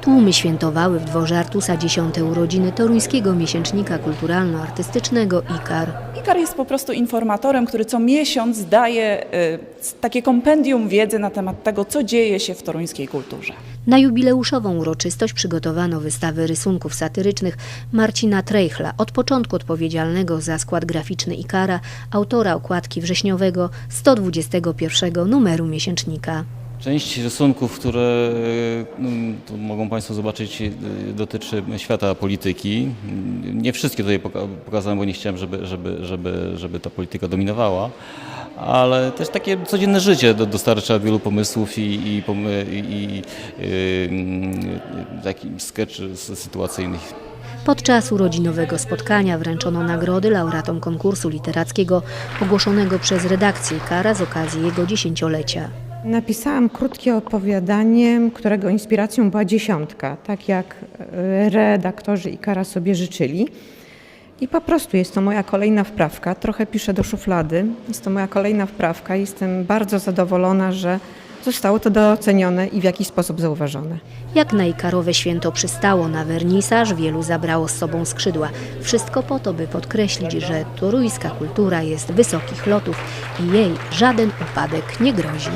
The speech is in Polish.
Tłumy świętowały w dworze Artusa dziesiąte urodziny toruńskiego miesięcznika kulturalno-artystycznego IKAR. IKAR jest po prostu informatorem, który co miesiąc daje y, takie kompendium wiedzy na temat tego, co dzieje się w toruńskiej kulturze. Na jubileuszową uroczystość przygotowano wystawę rysunków satyrycznych Marcina Trejchla, od początku odpowiedzialnego za skład graficzny IKARA, autora okładki wrześniowego 121 numeru miesięcznika. Część rysunków, które no, tu mogą Państwo zobaczyć, y, dotyczy świata polityki. Nie wszystkie tutaj poka- pokazałem, bo nie chciałem, żeby, żeby, żeby, żeby ta polityka dominowała, ale też takie codzienne życie do, dostarcza wielu pomysłów i, i, i, y, takich skeczy sytuacyjnych. Podczas urodzinowego spotkania wręczono nagrody laureatom konkursu literackiego ogłoszonego przez redakcję IKARA z okazji jego dziesięciolecia. Napisałam krótkie opowiadanie, którego inspiracją była dziesiątka, tak jak e, redaktorzy Ikara sobie życzyli. I po prostu jest to moja kolejna wprawka. Trochę piszę do szuflady. Jest to moja kolejna wprawka. Jestem bardzo zadowolona, że zostało to docenione i w jakiś sposób zauważone. Jak na ikarowe święto przystało na wernisaż, wielu zabrało z sobą skrzydła. Wszystko po to, by podkreślić, że toruńska kultura jest wysokich lotów i jej żaden upadek nie grozi.